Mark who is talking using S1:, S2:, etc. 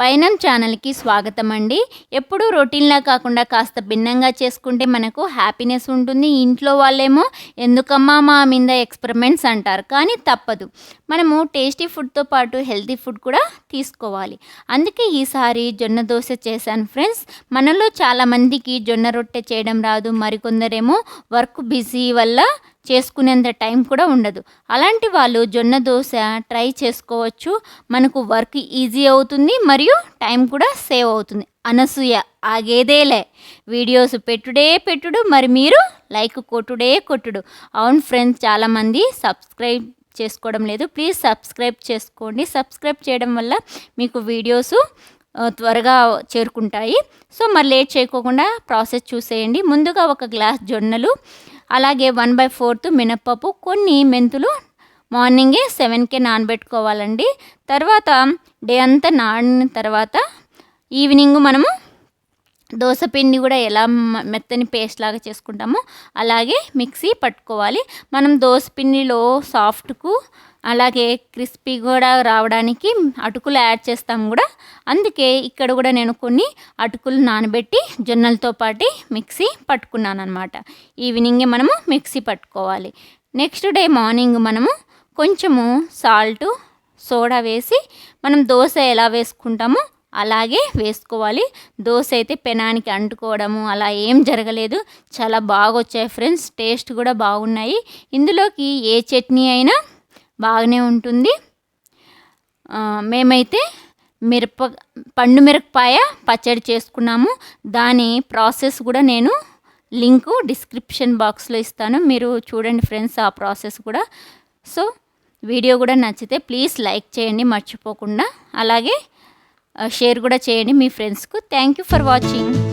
S1: పైనం ఛానల్కి స్వాగతం అండి ఎప్పుడూ రొటీన్లా కాకుండా కాస్త భిన్నంగా చేసుకుంటే మనకు హ్యాపీనెస్ ఉంటుంది. ఇంట్లో వాళ్ళేమో ఎందుకమ్మా మా మీద ఎక్స్పెరిమెంట్స్ అంటారు. కానీ తప్పదు. మనము టేస్టీ ఫుడ్తో పాటు హెల్తీ ఫుడ్ కూడా తీసుకోవాలి. అందుకే ఈసారి జొన్న దోశ చేశాను ఫ్రెండ్స్. మనలో చాలామందికి జొన్న రొట్టె చేయడం రాదు. మరికొందరేమో వర్క్ బిజీ వల్ల చేసుకునేంత టైం కూడా ఉండదు. అలాంటి వాళ్ళు జొన్న దోశ ట్రై చేసుకోవచ్చు. మనకు వర్క్ ఈజీ అవుతుంది మరియు టైం కూడా సేవ్ అవుతుంది. అనసూయ ఆగేదేలే. వీడియోస్ పెట్టుడే పెట్టుడు మరి మీరు లైక్ కొట్టుడే కొట్టుడు. అవును ఫ్రెండ్స్ చాలామంది సబ్స్క్రైబ్ చేసుకోవడం లేదు. ప్లీజ్ సబ్స్క్రైబ్ చేసుకోండి. సబ్స్క్రైబ్ చేయడం వల్ల మీకు వీడియోస్ త్వరగా చేరుకుంటాయి. సో మరి లేట్ చేయకోకుండా ప్రాసెస్ చూసేయండి. ముందుగా ఒక గ్లాస్ జొన్నలు అలాగే వన్ బై ఫోర్త్ మినప్పప్పు కొన్ని మెంతులు మార్నింగే సెవెన్కే నానబెట్టుకోవాలండి. తర్వాత డే అంతా నానిన తర్వాత ఈవినింగ్ మనము దోశ పిండి కూడా ఎలా మ- మెత్తని పేస్ట్ లాగా చేసుకుంటామో అలాగే మిక్సీ పట్టుకోవాలి. మనం దోశ పిండిలో సాఫ్ట్కు అలాగే క్రిస్పీ కూడా రావడానికి అటుకులు యాడ్ చేస్తాం కూడా. అందుకే ఇక్కడ కూడా నేను కొన్ని అటుకులు నానబెట్టి జొన్నలతో పాటు మిక్సీ పట్టుకున్నాను అనమాట ఈవినింగే మనము మిక్సీ పట్టుకోవాలి. నెక్స్ట్ డే మార్నింగ్ మనము కొంచెము సాల్టు సోడా వేసి మనం దోశ ఎలా వేసుకుంటామో అలాగే వేసుకోవాలి. దోశ అయితే పెనానికి అంటుకోవడము అలా ఏం జరగలేదు. చాలా బాగా వచ్చాయి ఫ్రెండ్స్ టేస్ట్ కూడా బాగున్నాయి. ఇందులోకి ఏ చట్నీ అయినా బాగానే ఉంటుంది. మేమైతే మిరప పండు మిరపకాయ పచ్చడి చేసుకున్నాము. దాని ప్రాసెస్ కూడా నేను లింకు డిస్క్రిప్షన్ బాక్స్లో ఇస్తాను. మీరు చూడండి ఫ్రెండ్స్ ఆ ప్రాసెస్ కూడా. సో వీడియో కూడా నచ్చితే ప్లీజ్ లైక్ చేయండి మర్చిపోకుండా. అలాగే షేర్ కూడా చేయండి మీ ఫ్రెండ్స్కు. Thank you for watching